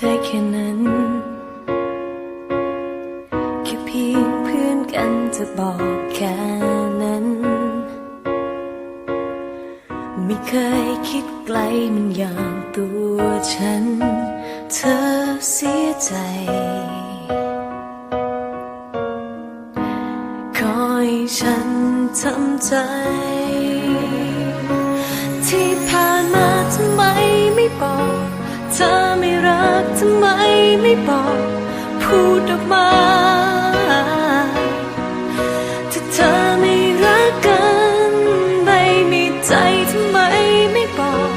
ได้แค่นั้น แค่เพียงเพื่อนกันจะบอกแค่นั้น ไม่เคยคิดไกลมันอย่างตัวฉัน เธอเสียใจคอยฉันทำใจ ธอไม่รักทำไมไม่บอก พูดออกมาถ้าเธอไม่รักกันไม่มีใจทำไมไม่บอก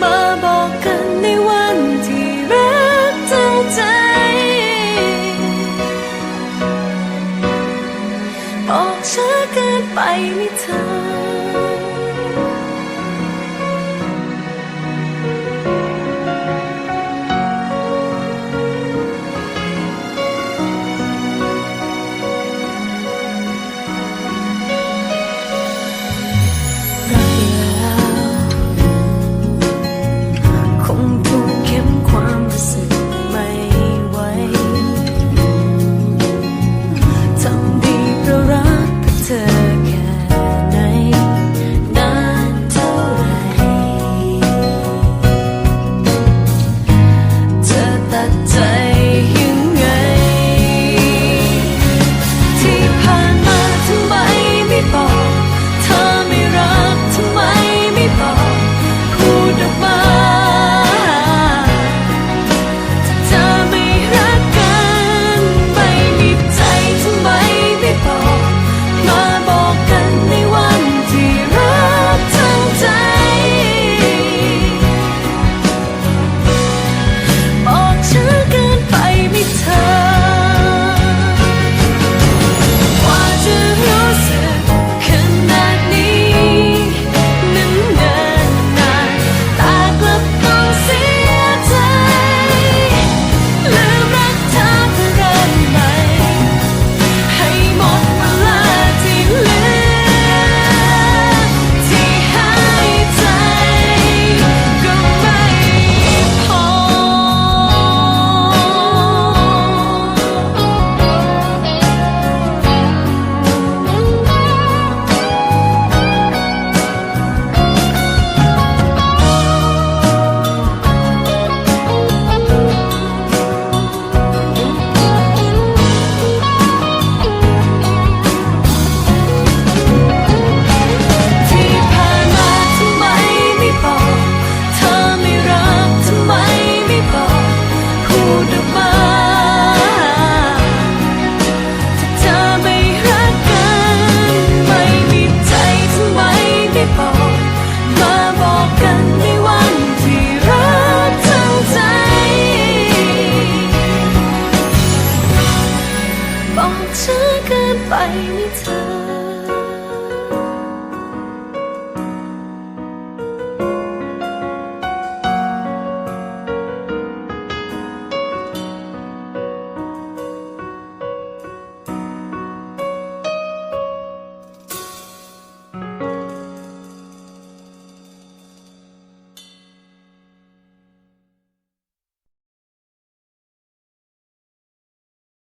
มาบอกกันในวันที่รักทั้งใจ บอกเธอเกินไปไม่เธอ ช้าเกินไปไหมเธอ